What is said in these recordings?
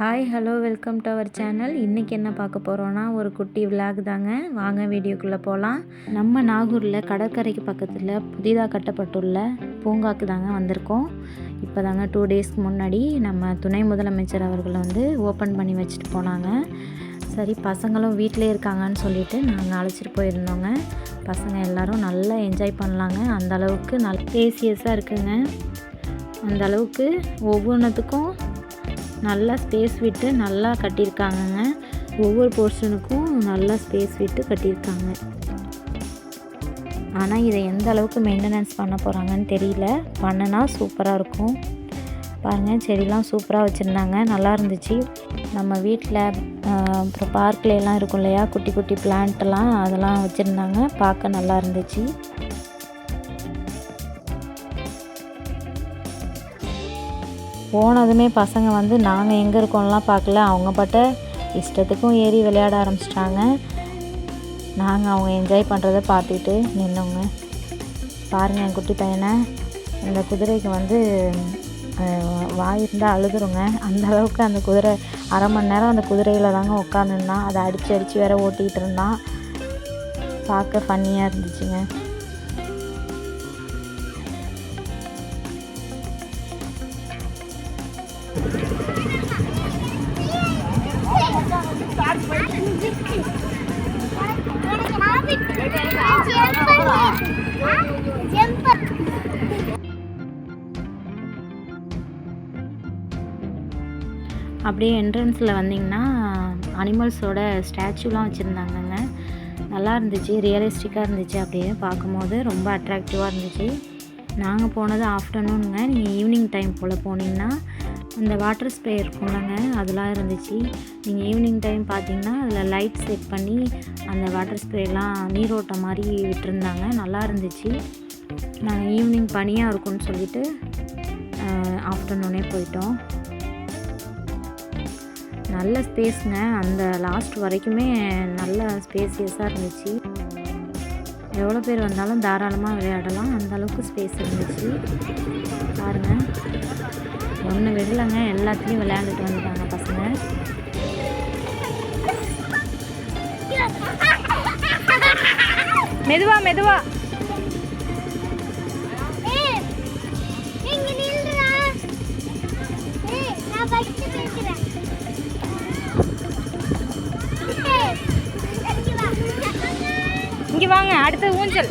Hi hello welcome to our channel இன்றைக்கி என்ன பார்க்க போகிறோன்னா ஒரு குட்டி விளாக் தாங்க. வாங்க வீடியோக்குள்ளே போகலாம் நம்ம நாகூரில் கடற்கரைக்கு பக்கத்தில் புதிதாக கட்டப்பட்டுள்ள பூங்காக்கு தாங்க வந்திருக்கோம். இப்போ தாங்க டூ டேஸ்க்கு முன்னாடி நம்ம துணை முதலமைச்சர் அவர்களை வந்து ஓப்பன் பண்ணி வச்சுட்டு போனாங்க. சரி பசங்களும் வீட்டிலே இருக்காங்கன்னு சொல்லிட்டு நாங்கள் அழைச்சிட்டு போயிருந்தோங்க. பசங்க எல்லாரும் நல்லா என்ஜாய் பண்ணலாங்க. அந்த அளவுக்கு நல்ல ஸ்பேசியஸாக இருக்குங்க. அந்த அளவுக்கு ஒவ்வொன்றுத்துக்கும் நல்லா ஸ்பேஸ் விட்டு நல்லா கட்டியிருக்காங்கங்க. ஒவ்வொரு போர்ஷனுக்கும் நல்லா ஸ்பேஸ் விட்டு கட்டியிருக்காங்க. ஆனால் இதை எந்த அளவுக்கு மெயின்டெனன்ஸ் பண்ண போகிறாங்கன்னு தெரியல. பண்ணனா சூப்பராக இருக்கும். பாருங்கள் செடிலாம் சூப்பராக வச்சுருந்தாங்க. நல்லா இருந்துச்சு. நம்ம வீட்டில் அப்புறம் பார்க்கில் எல்லாம் இருக்கும் இல்லையா? குட்டி குட்டி பிளான்ட்லாம் அதெல்லாம் வச்சுருந்தாங்க. பார்க்க நல்லா இருந்துச்சு. போனதுமே பசங்க வந்து நாங்கள் எங்கே இருக்கோம்லாம் பார்க்கல. அவங்க பட்ட இஷ்டத்துக்கும் ஏறி விளையாட ஆரம்பிச்சிட்டாங்க. நாங்கள் அவங்க என்ஜாய் பண்ணுறத பார்த்துக்கிட்டு நின்னோங்க. பாருங்கள் என் குட்டி பையனை. இந்த குதிரைக்கு வந்து வாய் இருந்தால் அழுதுருங்க. அந்த அளவுக்கு அந்த குதிரை அரை மணி நேரம் அந்த குதிரையில் தாங்க உட்காந்துருந்தான் அதை அடித்து அடித்து வேற ஓட்டிகிட்டு இருந்தான். பார்க்க ஃபன்னியாக இருந்துச்சுங்க. அப்படியே என்ட்ரன்ஸில் வந்தீங்கன்னா அனிமல்ஸோட ஸ்டாச்சுலாம் வச்சுருந்தாங்கங்க. நல்லா இருந்துச்சு ரியலிஸ்டிக்காக இருந்துச்சு அப்படியே பார்க்கும்போது. ரொம்ப அட்ராக்டிவாக இருந்துச்சு. நாங்கள் போனது ஆஃப்டர்நூனுங்க நீங்கள் ஈவினிங் டைம் போல் போனீங்கன்னா அந்த வாட்டர் ஸ்ப்ரே இருக்கும்லங்க அதெல்லாம் இருந்துச்சு. நீங்கள் ஈவினிங் டைம் பார்த்தீங்கன்னா அதில் லைட் செட் பண்ணி அந்த வாட்டர் ஸ்ப்ரேலாம் நீரோட்டம் மாதிரி விட்டுருந்தாங்க. நல்லா இருந்துச்சு. நாங்கள் ஈவினிங் பனியாக இருக்கும்னு சொல்லிட்டு ஆஃப்டர்நூனே போயிட்டோம். நல்ல ஸ்பேஸுங்க அந்த லாஸ்ட் வரைக்குமே நல்ல ஸ்பேசியஸாக இருந்துச்சு. எவ்வளோ பேர் வந்தாலும் தாராளமாக விளையாடலாம். அந்த அளவுக்கு ஸ்பேஸ் இருந்துச்சு. பாருங்கள் ஒன்று விடலைங்க. எல்லாத்துலேயும் விளையாண்டுட்டு வந்துட்டாங்க பசங்க. மெதுவா மெதுவா. இங்கே வாங்க அடுத்த ஊஞ்சல்.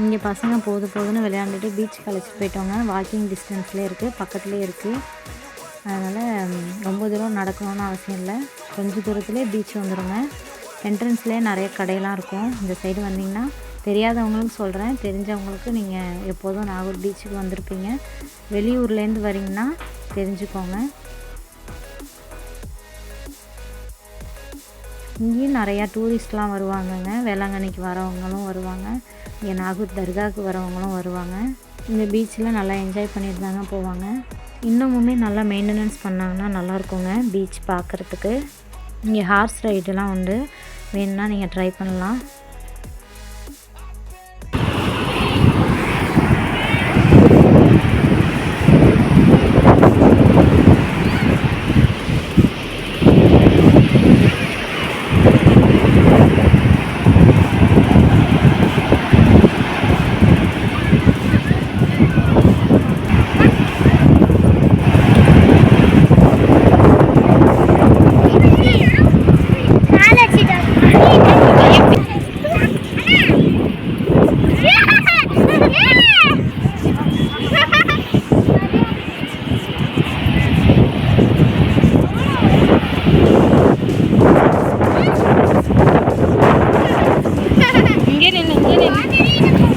இங்கே பசங்க போது போதுன்னு விளையாண்டுட்டு பீச்சுக்கு அழைச்சிட்டு போயிட்டோங்க வாக்கிங் டிஸ்டன்ஸ்லேயே இருக்குது பக்கத்துலேயே இருக்குது அதனால் ரொம்ப தூரம் நடக்கணும்னு அவசியம் இல்லை. கொஞ்சம் தூரத்துலேயே பீச் வந்துடுங்க என்ட்ரன்ஸ்லேயே நிறைய கடையெல்லாம் இருக்கும். இந்த சைடு வந்தீங்கன்னா தெரியாதவங்களுக்கு சொல்கிறேன் தெரிஞ்சவங்களுக்கு நீங்கள் எப்போதும் நாகூர் பீச்சுக்கு வந்திருப்பீங்க. வெளியூர்லேருந்து வரீங்கன்னா தெரிஞ்சுக்கோங்க. இங்கேயும் நிறையா டூரிஸ்ட்லாம் வருவாங்கங்க. வேளாங்கண்ணிக்கு வரவங்களும் வருவாங்க. இங்கே நாகூர் தர்காவுக்கு வரவங்களும் வருவாங்க. இந்த பீச்சில் நல்லா என்ஜாய் பண்ணிட்டு தாங்க போவாங்க. இன்னமுமே நல்லா மெயின்டெனன்ஸ் பண்ணாங்கன்னா நல்லாயிருக்குங்க பீச் பார்க்குறதுக்கு. இங்கே ஹார்ஸ் ரைடெல்லாம் உண்டு. வேணும்னா நீங்கள் ட்ரை பண்ணலாம்.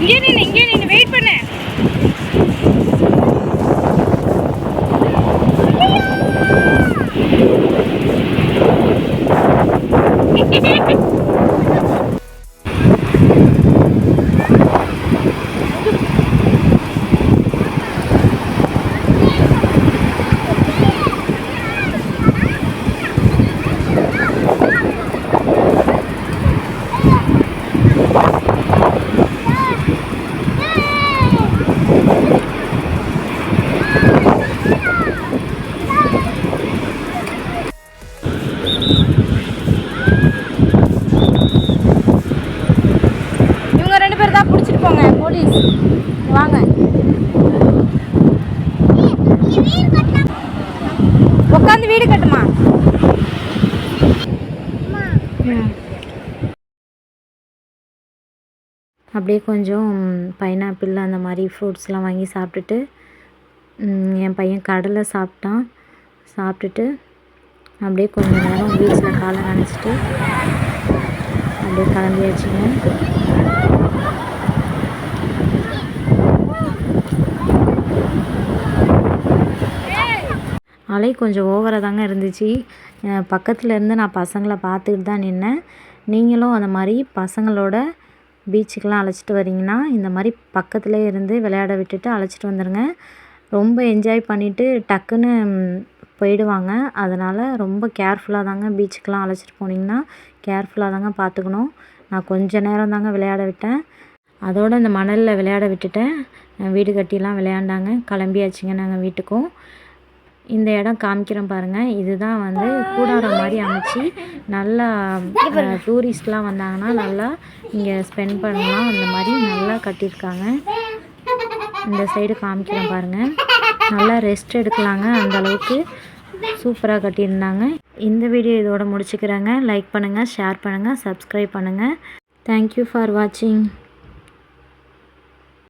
இங்கே நின்று இங்கே உட்காந்து வீடு கட்டுமா? அப்படியே கொஞ்சம் பைனாப்பிள் அந்த மாதிரி ஃப்ரூட்ஸ்லாம் வாங்கி சாப்பிட்டுட்டு என் பையன் கடலை சாப்பிட்டான். சாப்பிட்டுட்டு அப்படியே கொஞ்சம் நேரம் பீச்சில் காலை நினச்சிட்டு அப்படியே கிளம்பியாச்சுங்க. அலை கொஞ்சம் ஓவராக தாங்க இருந்துச்சு. பக்கத்தில் இருந்து நான் பசங்களை பார்த்துக்கிட்டு தான் நின்னேன். நீங்களும் அந்த மாதிரி பசங்களோட பீச்சுக்கெலாம் அழைச்சிட்டு வரீங்கன்னா இந்த மாதிரி பக்கத்துலே இருந்து விளையாட விட்டுட்டு அழைச்சிட்டு வந்துடுங்க ரொம்ப என்ஜாய் பண்ணிவிட்டு டக்குன்னு போயிடுவாங்க. அதனால் ரொம்ப கேர்ஃபுல்லாக தாங்க பீச்சுக்கெலாம் அழைச்சிட்டு போனீங்கன்னா கேர்ஃபுல்லாக தாங்க பார்த்துக்கணும். நான் கொஞ்ச நேரம் தாங்க விளையாட விட்டேன். அதோடு இந்த மணலில் விளையாட விட்டுட்டேன். வீடு கட்டிலாம் விளையாண்டாங்க. கிளம்பியாச்சுங்க நாங்கள் வீட்டுக்கும். இந்த இடம் காமிக்கிறேன் பாருங்கள் இதுதான் வந்து கூடாரம் மாதிரி அமைச்சு நல்லா டூரிஸ்ட்லாம் வந்தாங்கன்னா நல்லா இங்கே ஸ்பெண்ட் பண்ணலாம். அந்த மாதிரி நல்லா கட்டியிருக்காங்க. இந்த சைடு காமிக்கிறேன் பாருங்கள் நல்லா ரெஸ்ட் எடுக்கலாங்க. அந்த அளவுக்கு சூப்பராக கட்டியிருந்தாங்க. இந்த வீடியோ இதோட முடிச்சுக்கிறேங்க. லைக் பண்ணுங்கள் ஷேர் பண்ணுங்கள் சப்ஸ்கிரைப் பண்ணுங்கள் தேங்க்யூ ஃபார் வாட்சிங்